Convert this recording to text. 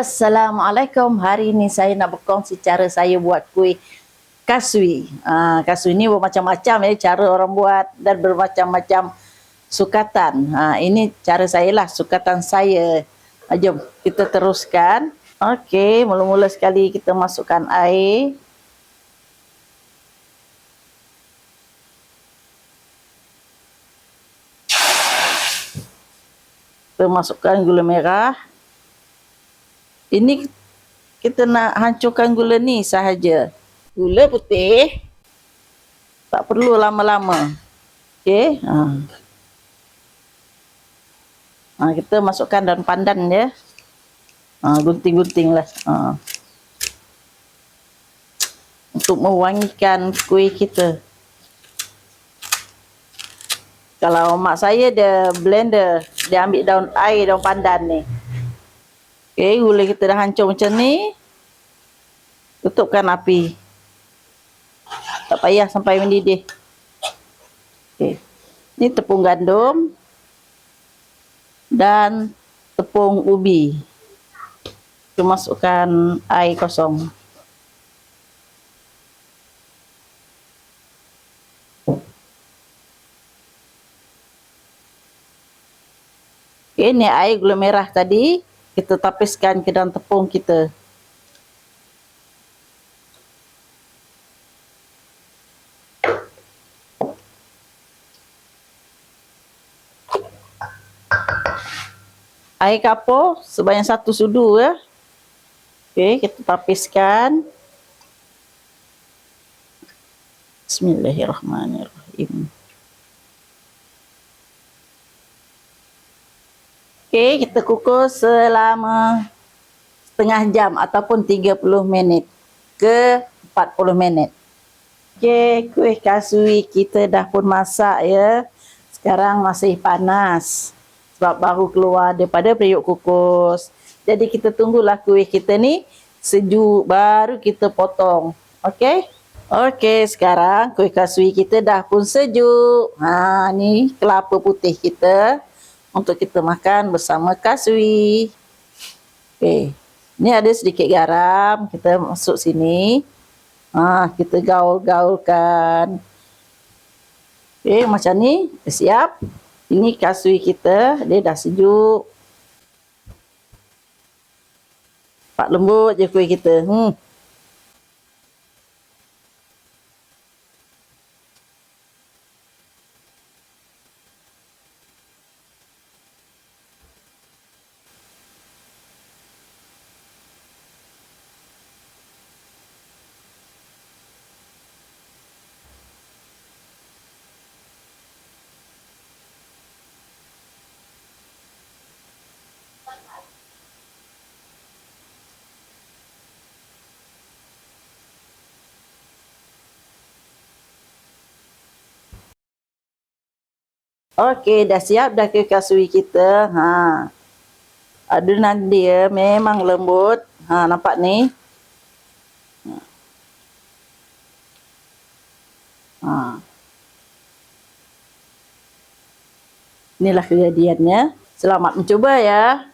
Assalamualaikum. Hari ini saya nak berkongsi cara saya buat kuih kasui. Ha, kasui ni bermacam-macam ya cara orang buat dan bermacam-macam sukatan. Ha, ini cara saya lah, sukatan saya. Ha, jom kita teruskan. Okey, mula-mula sekali kita masukkan air. Kita masukkan gula merah. Ini kita nak hancurkan gula ni sahaja. Gula putih. Tak perlu lama-lama. Okey. Ha. ha. kita masukkan daun pandan ya. Ha, gunting-gunting lah. Ha. Untuk mewangikan kuih kita. Kalau mak saya dia blender, dia ambil daun air, daun pandan ni. Okey, gula kita dah hancur macam ni. Tutupkan api. Tak payah sampai mendidih. Okey. Ni tepung gandum dan tepung ubi. Kita masukkan air kosong. Okay, ni air gula merah tadi kita tapiskan ke dalam tepung kita. Air kapur sebanyak satu sudu ya. Okey, kita tapiskan. Bismillahirrahmanirrahim. Okey, kita kukus selama setengah jam ataupun 30 minit ke 40 minit. Okey, kuih kasui kita dah pun masak ya. Sekarang masih panas sebab baru keluar daripada periuk kukus. Jadi kita tunggulah kuih kita ni sejuk baru kita potong. Okey? Okey, sekarang kuih kasui kita dah pun sejuk. Ha, ni kelapa putih kita untuk kita makan bersama kasui. Okey. Ni ada sedikit garam, kita masuk sini. Ha, kita gaul-gaulkan. Okey, macam ni. Siap. Ini kasui kita, dia dah sejuk. Pak lembut je kuih kita. Hmm. Okey, dah siap dah ke kasui kita. Ha. Adunan dia memang lembut. Ha, nampak ni? Ha. Inilah kejadiannya. Selamat mencuba ya.